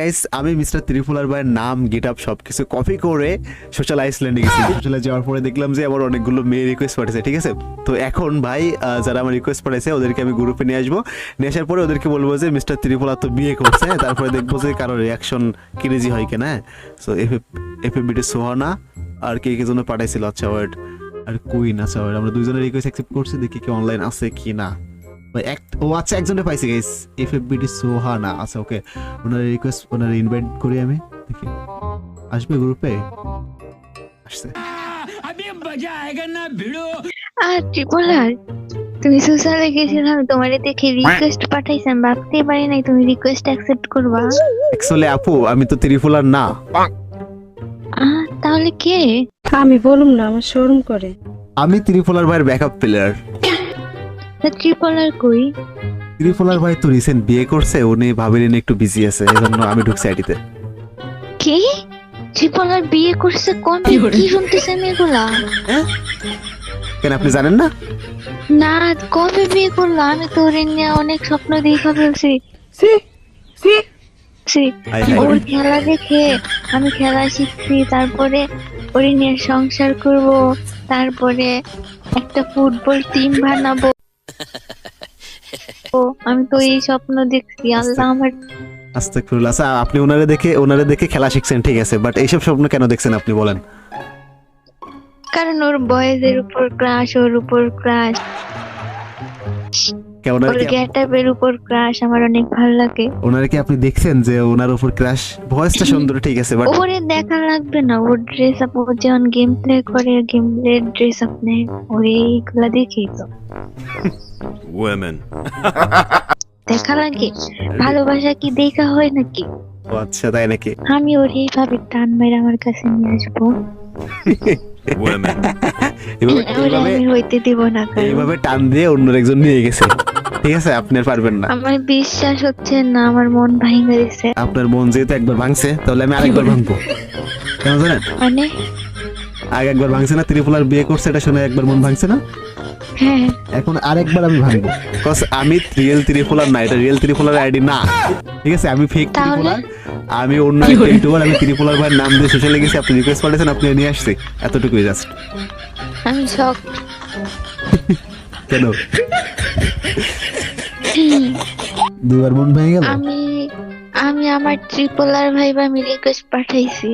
Guys আমি mister ত্রিপুলার ভাইয়ের নাম গেট আপ সবকিছু কপি করে সোশ্যাল আইসল্যান্ডে গেছি। সোশ্যালে যাওয়ার পরে দেখলাম যে আমার অনেকগুলো মেয়ে রিকোয়েস্ট পাঠিয়েছে ঠিক আছে? তো এখন ভাই যারা আমার রিকোয়েস্ট পাঠিয়েছে ওদেরকে আমি গ্রুপে নিয়ে আসব। নিয়ে আসার পরে ওদেরকে বলব যে মিস্টার ত্রিপুলা তো বিয়ে করছে, তারপরে দেখব যে কারও রিয়াকশন কিরেজি হয় কিনা। সো এফ এফ বিটি সোহানা আর কে কে জন্য পাঠাইছিল আচ্ছা ওয়েট আর কুইন আচ্ছা ওয়েট আমরা দুইজনের রিকোয়েস্ট অ্যাকসেপ্ট করছি, দেখি কি অনলাইন আছে কি না আচ্ছা গাইস এফ এফ সোহা না আচ্ছা ওকে ওনার রিকোয়েস্ট ওনার ইনভাইট করি আমি দেখি। আসবে গ্রুপে আসছে। আমি দেখে রিকোয়েস্ট তুমি রিকোয়েস্ট অ্যাকসেপ্ট করবা। আপু আমি তো ত্রিফুলার না। তাহলে কে? আমি না আমার শোরুম করে। আমি ত্রিফুলার ভাইয়ের ব্যাকআপ প্লেয়ার তা ট্রিপলার কই? ত্রিফুলার ভাই তো রিসেন্ট বিয়ে করছে উনি ভাবিলেন একটু বিজি আছে এজন্য আমি ঢুকছি আইডিতে। কে? ট্রিপলার বিয়ে করছে কোন কি শুনতেছেন এগুলা কেন আপনি জানেন না? না কবে বিয়ে করল? আমি তো ওরে নিয়ে অনেক স্বপ্ন দেখা ফেলছি। হাই হাই ওর খেলা দেখে আমি খেলা শিখছি তারপরে ওরে নিয়ে সংসার করব তারপরে একটা ফুটবল টিম বানাবো ও, আমি তো এই স্বপ্ন দেখছি আল্লাহ আমার আস্তাগফিরুল্লাহ আচ্ছা আপনি ওনারে দেখে ওনারে দেখে খেলা শিখছেন ঠিক আছে বাট এইসব স্বপ্ন কেন দেখছেন আপনি বলেন? কারণ ওর বয়েজের উপর ক্রাশ ওর উপর ক্রাশ কেমন ওর গেটআপের উপর ক্রাশ আমার অনেক ভালো লাগে। ওনারে কি আপনি দেখছেন যে ওনার উপর ক্রাশ ভয়েসটা সুন্দর ঠিক আছে বাট ওরে দেখা লাগবে না ওর ড্রেস আপ ও যেমন গেম প্লে করে গেম প্লে ড্রেস আপ নেয় ওরে দেখেই তো। Women. দেখা লাগে ভালোবাসা কি দেখা হয় নাকি? ও আচ্ছা তাই নাকি? আমি ওর এইভাবে টান মেরে আমার কাছে নিয়ে আসব। এভাবে ওরে এইভাবে আমি হইতে দিব না এইভাবে টান দিয়ে অন্য একজন নিয়ে গেছে। ঠিক আছে আপনি পারবেন না। আমার বিশ্বাস হচ্ছে না আমার মন ভাঙে দিছে আপনার মন যেহেতু একবার ভাঙছে তাহলে আমি আরেকবার ভাঙবো। কেন জানেন? মানে? আগে একবার ভাঙছে না ত্রিপুলার বিয়ে করছে এটা শুনে একবার মন ভাঙছে না? হ্যাঁ। এখন আরেকবার আমি ভাঙবো। কজ আমি রিয়েল ত্রিপুলার না এটা রিয়েল ত্রিপুলার আইডি না। ঠিক আছে আমি ফেক তাহলে? ত্রিপুলার আমি অন্য একটা ইউটিউবার আমি ত্রিপুলার ভাইয়ের নাম দিয়ে সোশ্যালে গেছি আপনি রিকোয়েস্ট পাঠিয়েছেন আপনি নিয়ে আসছে। এতটুকুই জাস্ট আমি শখ কেন? দুবার মন ভেঙে গেল? আমি আমি আমার ট্রিপলার ভাই বা রিকোয়েস্ট পাঠাইছি।